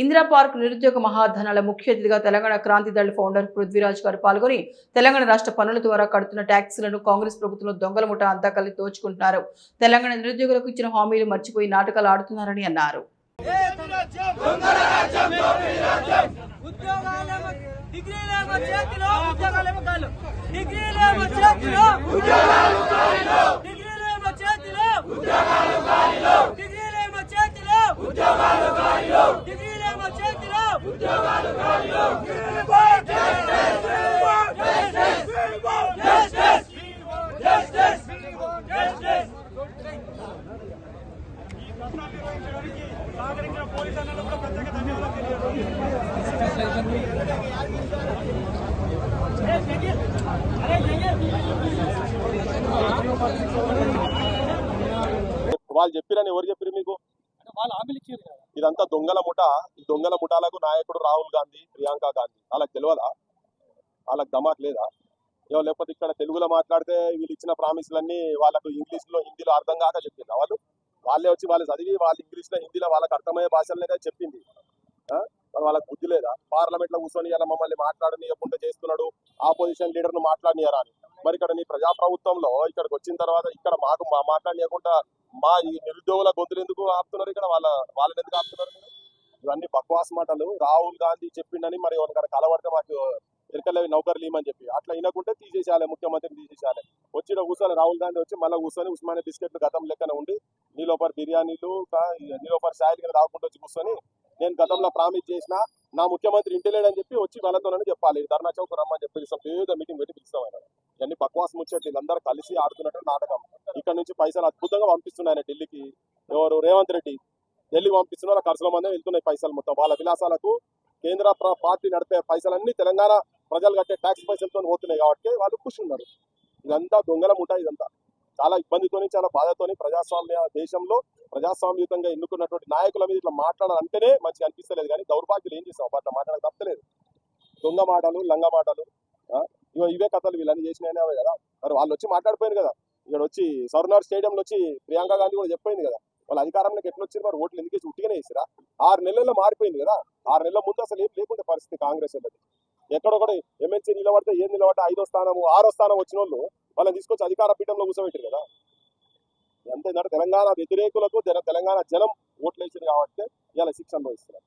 Indira park నిరుద్యోగ మహాధనాల ముఖ్య అతిథిగా తెలంగాణ క్రాంతి దళ ఫౌండర్ పృథ్వీరాజ్ గారు పాల్గొని తెలంగాణ రాష్ట్ర పనుల ద్వారా కడుతున్న ట్యాక్సులను కాంగ్రెస్ ప్రభుత్వంలో దొంగల ముఠ అంతా కలిసి దోచుకుంటున్నారు. తెలంగాణ నిరుద్యోగులకు ఇచ్చిన హామీలు మర్చిపోయి నాటకాలు ఆడుతున్నారని అన్నారు. చేతిలో ఉద్యోగాలు చేతిలో ఉద్యోగాలు వాళ్ళు చెప్పిరని ఎవరు చెప్పిరు మీకు? ఇదంతా దొంగల ముఠ. ఈ దొంగల ముఠాలకు నాయకుడు రాహుల్ గాంధీ ప్రియాంక గాంధీ. వాళ్ళకి తెలియదా వాళ్ళకి దమాక్ లేదా? ఏమో లేకపోతే ఇక్కడ తెలుగులో మాట్లాడితే వీళ్ళు ఇచ్చిన ప్రామిస్లన్నీ వాళ్ళకు ఇంగ్లీష్లో హిందీలో అర్థం కాక చెప్పింది వాళ్ళు? వాళ్ళే వచ్చి వాళ్ళు చదివి వాళ్ళు ఇంగ్లీష్లో హిందీలో వాళ్ళకి అర్థమయ్యే భాషలనే చెప్పింది. వాళ్ళకి బుద్ధి లేదా? పార్లమెంట్లో కూర్చొని ఇలా మమ్మల్ని మాట్లాడనీయకుండా చేస్తున్నాడు ఆపోజిషన్ లీడర్ను మాట్లాడనీయరా అని. మరి ఇక్కడ నీ ప్రజాప్రభుత్వంలో ఇక్కడికి వచ్చిన తర్వాత ఇక్కడ మాకు మా మాట్లాడనీయకుండా మా ఈ నిరుద్యోగుల గొంతులు ఎందుకు ఆపుతున్నారు ఇక్కడ? వాళ్ళ వాళ్ళని ఎందుకు ఆపుతున్నారు ఇవన్నీ బక్వాస్ మాటలు. రాహుల్ గాంధీ చెప్పిండని మరి ఎవరికైనా కలవడితే మాకు ఎరకలేవి నౌకర్లు ఇవ్వమని చెప్పి. అట్లా వినకుంటే తీసేసేయాలి ముఖ్యమంత్రిని తీసేసేయాలి. వచ్చి కూర్చొని రాహుల్ గాంధీ వచ్చి మళ్ళీ కూర్చొని ఉస్మానియా బిస్కెట్లు గతం లెక్కన ఉండి నీలోపర్ బిర్యానీలు కా- నీలోపర్ షాయిలు కింద తాగుకుంటూ వచ్చి కూర్చొని నేను గతంలో ప్రామిస్ చేసిన నా ముఖ్యమంత్రి ఇంటి లేడని చెప్పి వచ్చి వాళ్ళతోనని చెప్పాలి. ధర్నా చౌక్ రమ్మని చెప్పి పిలుస్తాం. పేద మీటింగ్ పెట్టి పిలుస్తాం ఆయన. ఇవన్నీ బక్వాస్ ముచ్చట్లు. వీళ్ళందరూ కలిసి ఆడుతున్నట్టు నాటకం. ఇక్కడ నుంచి పైసలు అద్భుతంగా పంపిస్తున్నాయని ఢిల్లీకి. ఎవరు? రేవంత్ రెడ్డి. ఢిల్లీ పంపిస్తున్నారు. ఖర్చుల మందే వెళ్తున్నాయి పైసలు మొత్తం. వాళ్ళ విలాసాలకు కేంద్ర ప్ర- పార్టీ నడిపే పైసలన్నీ తెలంగాణ ప్రజలు కట్టే ట్యాక్స్ పైసలతో పోతున్నాయి కాబట్టి వాళ్ళు కూర్చున్నారు ఇదంతా దొంగల ముఠా ఇదంతా. చాలా ఇబ్బందితోని చాలా బాధతోని ప్రజాస్వామ్య దేశంలో ప్రజాస్వామ్యుతంగా ఎన్నుకున్నటువంటి నాయకుల మీద ఇట్లా మాట్లాడాలంటేనే మంచిగా అనిపిస్తలేదు. కానీ దౌర్భాగ్యులు ఏం చేసాం అట్లా మాట్లాడక తప్పలేదు. దొంగ మాటలు లంగ మాటలు ఆ? ఇగో ఇవే కథలు వీళ్ళని చేసినాయనే కదా? మరి వాళ్ళు వచ్చి మాట్లాడిపోయింది కదా? ఇక్కడ వచ్చి సర్నార్ స్టేడియంలో వచ్చి ప్రియాంక గాంధీ కూడా చెప్పింది కదా? వాళ్ళ అధికారంలోకి ఎట్లా వచ్చారు మరి? ఓట్లు ఎందుకేసి ఉట్టిగానే వేసిరా? ఆరు నెలల్లో మారిపోయింది కదా? ఆరు నెలల ముందు అసలు ఏం లేకుండా పరిస్థితి కాంగ్రెస్ వాళ్ళది. ఎక్కడొకటి ఎమ్మెల్సీ నిలబడితే ఏం నిలబడితే ఐదో స్థానము ఆరో స్థానం వచ్చిన వాళ్ళు వాళ్ళని తీసుకొచ్చి అధికార పీఠంలో కూర్చోబెట్టారు కదా. ఎంత తెలంగాణ వ్యతిరేకులకు తెలంగాణ జనం ఓట్లు వేసింది కాబట్టి ఇవాళ శిక్ష అనుభవిస్తున్నారు.